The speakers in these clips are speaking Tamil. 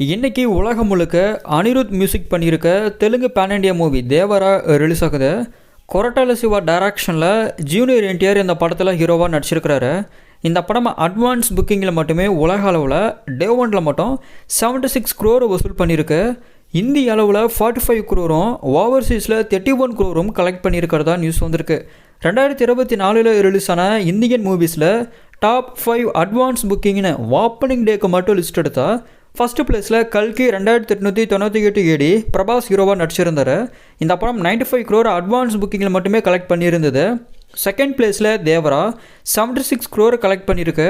இன்றைக்கி உலகம் முழுக்க அனிருத் மியூசிக் பண்ணியிருக்க Telugu pan India movie Devara release ஆகுது கொரட்டால சிவா டைரக்ஷனில் ஜூனியர் என்டிஆர் இந்த படத்தில் ஹீரோவாக நடிச்சிருக்கிறாரு. இந்த படம் அட்வான்ஸ் புக்கிங்கில் மட்டுமே உலக அளவில் டே ஒனில் மட்டும் 76 சிக்ஸ் க்ரோர் வசூல் பண்ணியிருக்கு. இந்திய அளவில் ஃபார்ட்டி ஃபைவ் க்ரோரும் ஓவர்சீஸில் தேர்ட்டி ஒன் க்ரோரும் கலெக்ட் பண்ணியிருக்கிறதா நியூஸ் வந்திருக்கு. ரெண்டாயிரத்தி இருபத்தி நாலில் ரிலீஸ் ஆன இந்தியன் மூவிஸில் டாப் ஃபைவ் அட்வான்ஸ் புக்கிங்னு ஓப்பனிங் டேக்கு மட்டும் லிஸ்ட் எடுத்தால் ஃபஸ்ட்டு பிளேஸில் கல்கி ரெண்டாயிரத்தி எட்நூற்றி தொண்ணூற்றி எட்டு ஏடி பிரபாஸ் ஹீரோவாக நடிச்சிருந்தார். இந்த படம் 95 ஃபைவ் க்ரோர் அட்வான்ஸ் புக்கிங்கில் மட்டுமே கலெக்ட் பண்ணியிருந்தது. செகண்ட் பிளேஸில் தேவரா 76 சிக்ஸ் க்ரோர் கலெக்ட் பண்ணியிருக்கு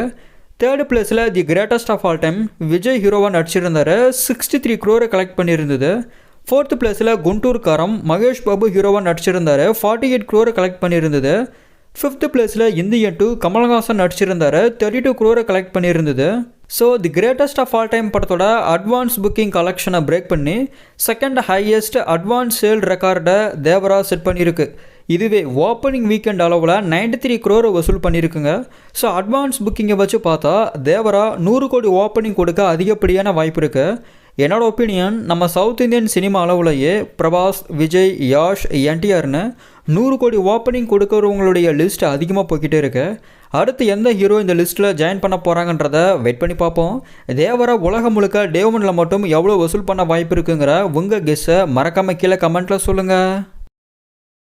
தேர்டு பிளேஸில் the greatest of all time Vijay ஹீரோவாக நடிச்சிருந்தார். சிக்ஸ்டி த்ரீ க்ரோரை கலெக்ட் பண்ணியிருந்தது ஃபோர்த்து பிளேஸில் குண்டூர் காரம் மகேஷ் பாபு ஹீரோவாக நடிச்சிருந்தார். ஃபார்ட்டி எயிட் க்ரோரை கலெக்ட் பண்ணியிருந்தது ஃபிஃப்த்து பிளேஸில் இந்தியன் டூ கமல்ஹாசன் நடிச்சிருந்தார். தேர்ட்டி டூ க்ரோரை collect பண்ணியிருந்தது. So the greatest of all time படத்தோட அட்வான்ஸ் புக்கிங் கலெக்ஷனை பிரேக் பண்ணி செகண்ட் ஹையஸ்ட் அட்வான்ஸ் சேல் ரெக்கார்டை தேவரா செட் பண்ணியிருக்கு. இதுவே ஓப்பனிங் வீக்கெண்ட் அளவில் 93 த்ரீ க்ரோரை வசூல் பண்ணியிருக்குங்க. ஸோ அட்வான்ஸ் புக்கிங்கை வச்சு பார்த்தா தேவரா நூறு கோடி ஓப்பனிங் கொடுக்க அதிகப்படியான வாய்ப்பு இருக்குது என்னோடய ஒப்பீனியன் நம்ம சவுத் இந்தியன் சினிமா அளவுலேயே பிரபாஸ் விஜய் யாஷ் என்டிஆர்னு நூறு கோடி ஓப்பனிங் கொடுக்குறவங்களுடைய லிஸ்ட் அதிகமாக போய்கிட்டே இருக்கு. அடுத்து எந்த ஹீரோ இந்த லிஸ்ட்டில் ஜாயின் பண்ண போகிறாங்கன்றத வெயிட் பண்ணி பார்ப்போம். தேவரா உலகம் முழுக்க டேவனில் மட்டும் எவ்வளோ வசூல் பண்ண வாய்ப்பு இருக்குங்கிற உங்கள் கெஸ்ஸை மறக்காமல் கீழே கமெண்ட்டில் சொல்லுங்கள்